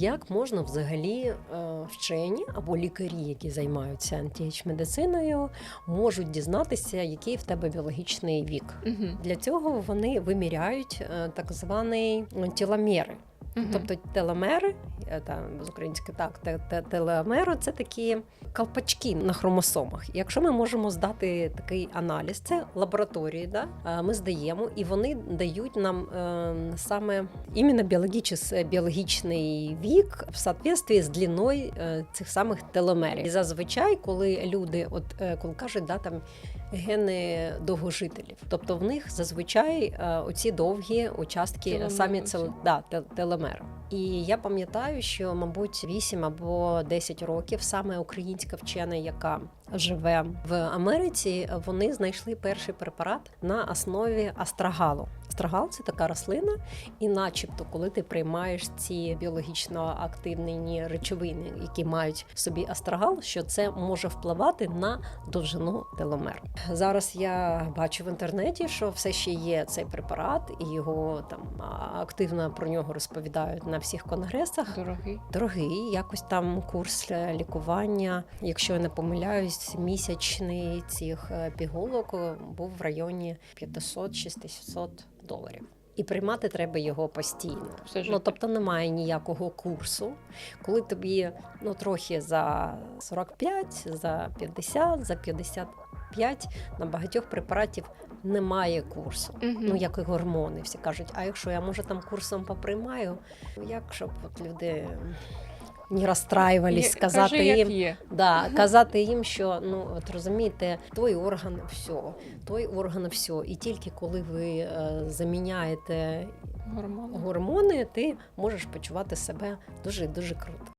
Як можна взагалі е, вчені або лікарі, які займаються антіеч-медициною, можуть дізнатися, який в тебе біологічний вік? Угу. Для цього вони виміряють е, так званий е, тіломери. Тобто теломери, е, там з української так, те- те- теломери це такі колпачки на хромосомах. Якщо ми можемо здати такий аналіз, це лабораторії, да? е, ми здаємо, і вони дають нам е, саме іменно біологічний, біологічний вік в соответствии з длиною е, цих самих теломерів. І зазвичай, коли люди, от коли кажуть, да, там гени довгожителів, тобто в них зазвичай е, оці довгі участки Теломери самі це да, те- теломер. І я пам'ятаю, що, мабуть, 8 або 10 років саме українська вчена, яка живе в Америці, вони знайшли перший препарат на основі астрагалу. Астрагал це така рослина, і, начебто, коли ти приймаєш ці біологічно активні речовини, які мають в собі астрагал, що це може впливати на довжину теломер. Зараз я бачу в інтернеті, що все ще є цей препарат, і його там активно про нього розповідають на всіх конгресах. Дорогий. Дорогий, якось там курс е, лікування, якщо я не помиляюсь, місячний цих е, пігулок е, був в районі 500-600 доларів. І приймати треба його постійно. Все. Ну тобто немає ніякого курсу. Коли тобі ну трохи за 45, за 50, за 55 на багатьох препаратів немає курсу. Мгм. Ну, як і гормони. Всі кажуть, а якщо я може там курсом поприймаю, як щоб от люди не розстраювались, сказати кажи, їм, є. да, казати їм, що ну от розумієте, той орган все, той орган все. І тільки коли ви е, заміняєте Гормони. гормони, ти можеш почувати себе дуже дуже круто.